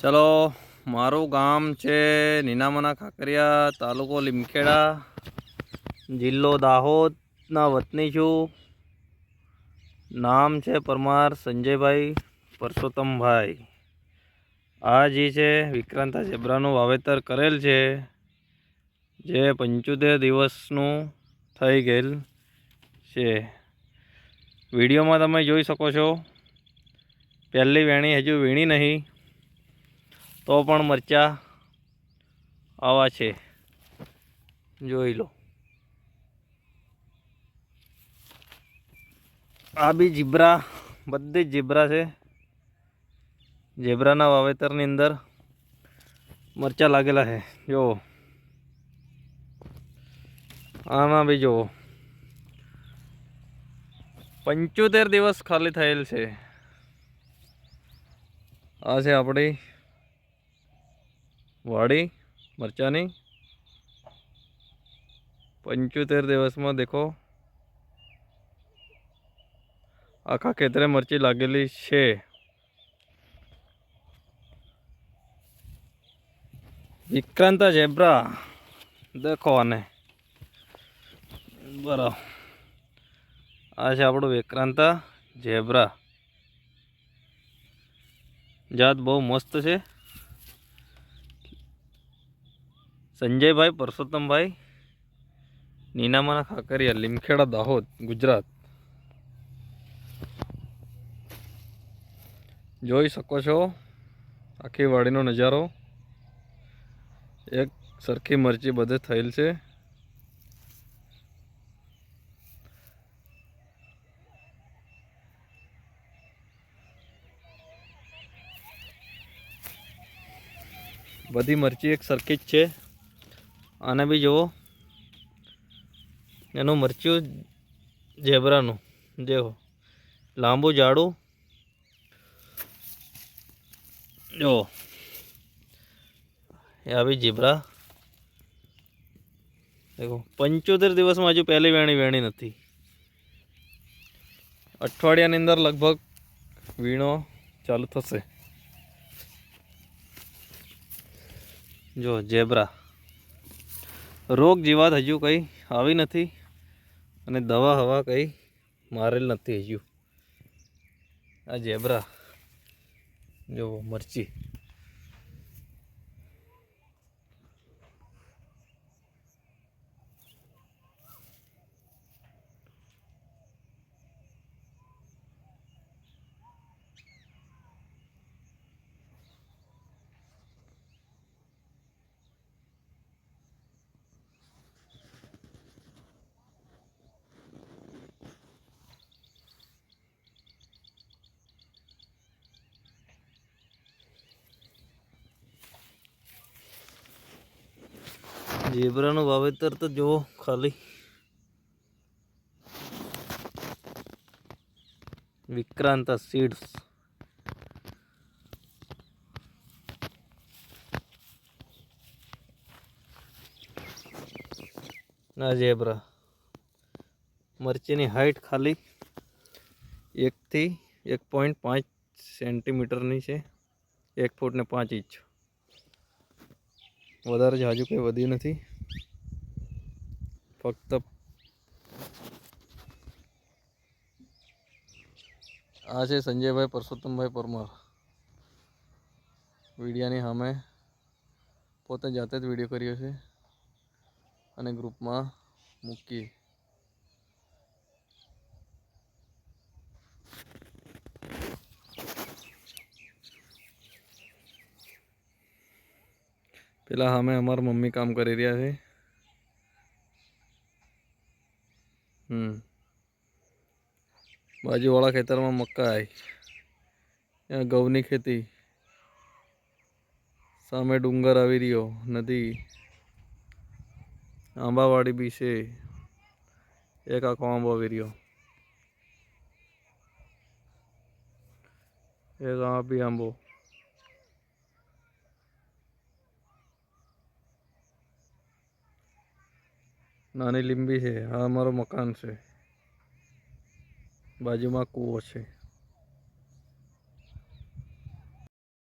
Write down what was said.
ચલો, મારું ગામ છે નીનામના ખાકરિયા, તાલુકો લીમખેડા, જિલ્લો દાહોદના વતની છું. નામ છે પરમાર સંજયભાઈ પરસોત્તમભાઈ. આ જે છે વિક્રાંતા ઝેબ્રાનું વાવેતર કરેલ છે, જે પંચોતેર દિવસનું થઈ ગયેલ છે. વિડીયોમાં તમે જોઈ શકો છો, પહેલી વેણી હજુ વીણી નહીં. તો પણ મરચા આવા છે. જોઈ લો. આ બી જીબ્રા, બધી જ જીબ્રા છે. ઝેબ્રાના વાવેતરની અંદર મરચા લાગેલા છે. જો આમાં બી જુઓ. પંચોતેર દિવસ ખાલી થયેલ છે. આ છે આપણી વાડી, મરચાની. પંચોતેર દિવસમાં દેખો. આખા ખેતરે મરચી લાગેલી છે. વિક્રાંત ઝેબ્રા, દેખો આને. બરાબર. આ છે આપણું વિક્રાંતા ઝેબ્રા. જાત બહુ મસ્ત છે. સંજયભાઈ, પરસોત્તમભાઈ, નીનામાના ખાકરિયા, લીમખેડા, દાહોદ, ગુજરાત. જોઈ શકો છો આખી વાડીનો નજારો. એક સરખી મરચી બધે થયેલ છે. બધી મરચી એક સરખી જ છે. આને બી જુઓ એનું મરચું ઝેબરાનું. જેવો લાંબુ જાડું. જો, એ આવી જીબ્રા દેખો, પંચોતેર દિવસમાં હજુ પહેલી વેણી વેણી નથી. અઠવાડિયાની અંદર લગભગ વીણો ચાલુ થશે. જો, ઝેબ્રા. રોગ જીવાત હજુ કંઈ આવી નથી અને દવા હવા કંઈ મારેલ નથી હજુ. આ ઝેબ્રા જો મરચી. ઝેબ્રાનું વાવેતર તો જુઓ, ખાલી. વિક્રાંતા સીડ્સ. ના ઝેબ્રા. મરચીની હાઈટ ખાલી એકથી એક પોઈન્ટ પાંચ સેન્ટીમીટરની છે. એક ફૂટને પાંચ ઇંચ. વધારે જાજુ કંઈ વધ્યું નથી. ફક્ત આ છે સંજયભાઈ પરસોત્તમભાઈ પરમાર. વિડીયાની સામે પોતે જાતે જ વીડિયો કર્યો છે અને ગ્રુપમાં મૂકી પેલા સામે અમારા મમ્મી કામ કરી રહ્યા છે. હમ. બાજુવાળા ખેતરમાં મકાઈ ત્યાં ઘઉંની ખેતી. સામે ડુંગર આવી રહ્યો, નદી. આંબાવાડી બી છે. એક આખો આંબો આવી રહ્યો. એક આ આંબો. નાની લીંબી છે આ અમારું મકાન છે. બાજુમાં કૂવો છે.